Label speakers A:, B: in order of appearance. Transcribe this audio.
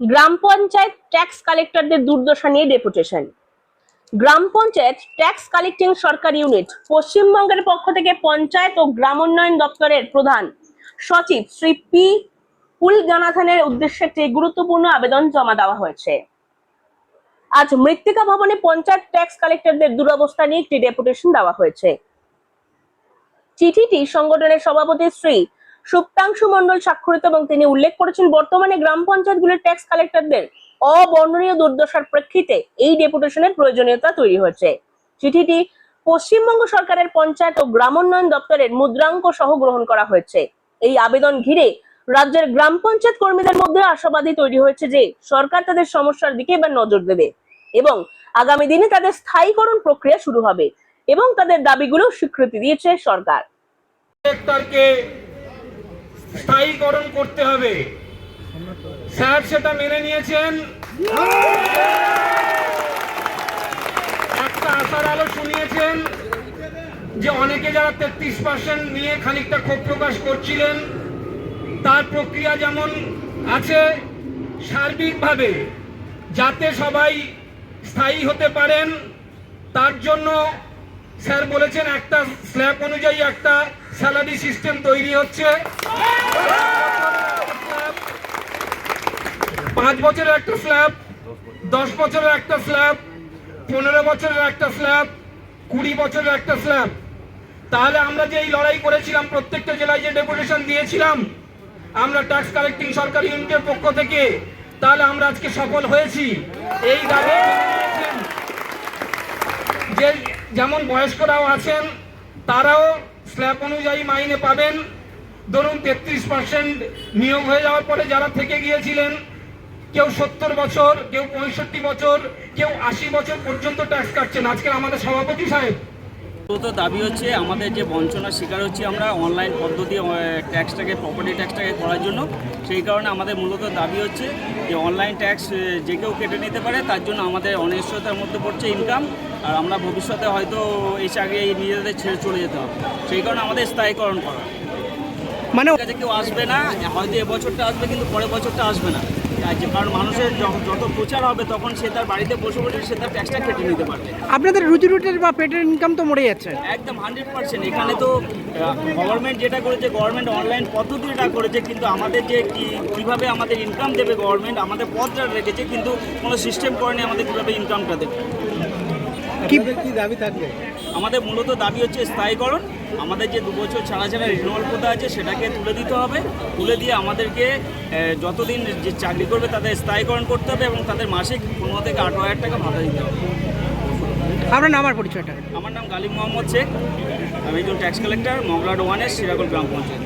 A: গ্রাম panchayat tax কালেক্টরদের দুর্দশা নিয়ে ডেপুটেশন গ্রাম পঞ্চায়েত ট্যাক্স কালেক্টিং সরকার ইউনিট পশ্চিমবঙ্গের পক্ষ থেকে পঞ্চায়েত ও গ্রাম উন্নয়ন দপ্তরের প্রধান সচিব শ্রী পি পুল কুলগানাথানের উদ্দেশ্যে একটি গুরুত্বপূর্ণ আবেদন জমা দেওয়া হয়েছে। আজ মৃত্তিকা ভবনে পঞ্চায়েত ট্যাক্স কালেক্টরদের দুরবস্থা নিয়ে একটি ডেপুটেশন দেওয়া হয়েছে। চিঠিটি সংগঠনের সভাপতি শ্রী সুপ্তাংশু মণ্ডল স্বাক্ষরিত এবং তিনি উল্লেখ করেছেন, বর্তমানে গ্রাম পঞ্চায়েতগুলির ট্যাক্স কালেক্টরদের অবর্ণনীয় দুর্দশার প্রেক্ষিতে এই ডেপুটেশনের প্রয়োজনীয়তা তৈরি হয়েছে। চিঠিটি পশ্চিমবঙ্গ সরকারের পঞ্চায়েত ও গ্রামোন্নয়ন দপ্তরের মুদ্রাঙ্ক সহ গ্রহণ করা হয়েছে। এই আবেদন ঘিরে রাজ্যের গ্রাম পঞ্চায়েত কর্মীদের মধ্যে আশাবাদী তৈরি হয়েছে যে সরকার তাদের সমস্যার দিকে এবার নজর দেবে এবং আগামী দিনে তাদের স্থায়ীকরণ প্রক্রিয়া শুরু হবে এবং তাদের দাবিগুলো স্বীকৃতি দিয়েছে সরকার।
B: স্থায়ীকরণ করতে হবে। স্যার সেটা মেনে নিয়েছেন। একটা আশার আলো শুনিয়েছেন যে অনেকে যারা তেত্রিশ পার্সেন্ট নিয়ে খানিকটা ক্ষোভ প্রকাশ করছিলেন, তার প্রক্রিয়া যেমন আছে, সার্বিকভাবে যাতে সবাই স্থায়ী হতে পারেন, তার জন্য স্যার বলেছেন একটা স্ল্যাব অনুযায়ী একটা স্যালারি সিস্টেম তৈরি হচ্ছে। পাঁচ বছরের একটা স্ল্যাব, দশ বছরের একটা স্ল্যাব, পনেরো বছরের একটা স্ল্যাব, কুড়ি বছরের একটা স্ল্যাব। তাহলে আমরা যে এই লড়াই করেছিলাম, প্রত্যেকটা জেলায় যে ডেপুটেশন দিয়েছিলাম, আমরা ট্যাক্স কালেক্টিং সরকারি ইউনিটের পক্ষ থেকে, তাহলে আমরা আজকে সফল হয়েছি। এই দাবি যে যেমন বয়স্করাও আছেন, তারাও স্ল্যাব অনুযায়ী মাইনে পাবেন। ধরুন তেত্রিশ পার্সেন্ট নিয়োগ হয়ে যাওয়ার পরে যারা থেকে গিয়েছিলেন, কেউ সত্তর বছর, কেউ পঁয়ষট্টি বছর, কেউ আশি বছর পর্যন্ত ট্যাক্স কাটছেন। আজকে আমাদের সভাপতি সাহেব।
C: মূলত দাবি হচ্ছে, আমাদের যে বঞ্চনার শিকার হচ্ছে আমরা অনলাইন পদ্ধতি ট্যাক্সটাকে প্রপার্টি ট্যাক্সটাকে করার জন্য। সেই কারণে আমাদের মূলত দাবি হচ্ছে যে অনলাইন ট্যাক্স যে কেউ কেটে নিতে পারে, তার জন্য আমাদের অনিশ্চয়তার মধ্যে পড়ছে ইনকাম আর আমরা ভবিষ্যতে হয়তো এই চাকরি নিজেদের ছেড়ে চলে যেতে হবে। সেই কারণে আমাদের স্থায়ীকরণ করা।
D: মানে
C: কাছে কেউ আসবে না হয়তো এবছরটা আসবে কিন্তু পরের বছরটা আসবে না। কারণ মানুষের যত প্রচার হবে তখন সে তার বাড়িতে বসে বসে সে তার ট্যাক্সটা কেটে নিতে পারবে।
D: আপনাদের রুজি রুটির বা পেটের ইনকাম তো মরে যাচ্ছে।
C: একদম হান্ড্রেড পার্সেন্ট এখানে তো গভর্নমেন্ট যেটা করেছে গভর্নমেন্ট অনলাইন পদ্ধতি পদ্ধতিটা করেছে কিন্তু আমাদের যে কি কীভাবে আমাদের ইনকাম দেবে গভর্নমেন্ট আমাদের পথটা রেখেছে কিন্তু কোনো সিস্টেম করেনি আমাদের কীভাবে ইনকামটা দেবে।
D: কি
C: আমাদের মূলত দাবি হচ্ছে স্থায়ীকরণ। আমাদের যে দু বছর ছাড়া ছাড়া রিনুয়াল কোথা আছে সেটাকে তুলে দিতে হবে। তুলে দিয়ে আমাদেরকে যতদিন যে চাকরি করবে তাদের স্থায়ীকরণ করতে হবে এবং তাদের মাসিক পনেরো থেকে আঠারো হাজার টাকা ভাতা দিতে হবে।
D: আপনার নাম আর পরিচয়টা?
C: আমার নাম গালিব মোহাম্মদ শেখ। আমি একজন ট্যাক্স কালেক্টর মংলাড ওয়ানের সিরাকুল গ্রাম পঞ্চায়েত।